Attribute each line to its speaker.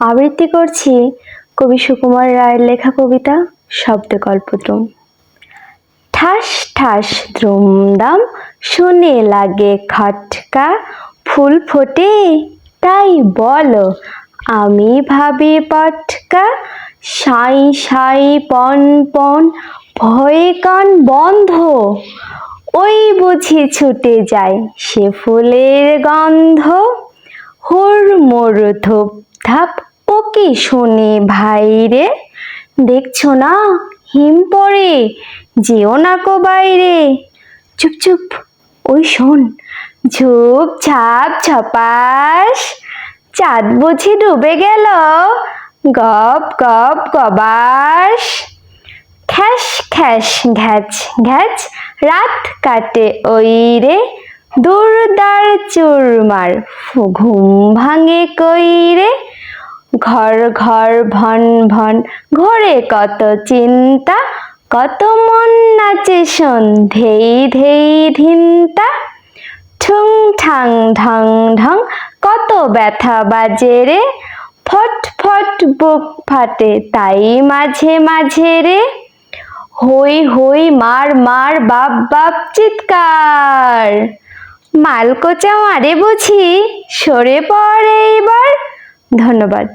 Speaker 1: আবৃত্তি করছি কবি সুকুমার রায়ের লেখা কবিতা শব্দ শব্দকল্পদ্রুম। ঠাস ঠাস, দ্রুমদাম, শুনে লাগে খটকা, ফুল ফোটে, তাই বলো আমি ভাবি পটকা। সাই সাই, পন পন, ভয়ে কান বন্ধ। ওই বুঝি ছুটে যায় সে ফুলের গন্ধ। হুর মোর ধূপ ধাপ কি শুনি ভাইরে দেখছ না? হিম পড়ে। যেও না কো বাইরে। চুপ চুপ। ওই শোন। ঝুপ ছাপ ছপাস চাঁদ বুঝি ডুবে গেল। গপ গপ, গবাস। খ্যাস খ্যাস, ঘ্যাচ ঘ্যাচ। রাত কাটে ওই রে। দুর্দার চুরমার। ঘুম ভাঙে কই রে? ঘর ঘর ভন ভন, ঘোরে কত চিন্তা, কত মন নাচে শোন ধেই ধেই ধিনতা। ঠুং ঠাং ঢং ঢং, কত ব্যথা বাজে রে। ফট ফট বুক ফাটে তাই মাঝে মাঝে রে। হই হই মার মার বাপ বাপ চিৎকার। মালকোচা মারে বুঝি সরে পড়ে এইবার। ধন্যবাদ।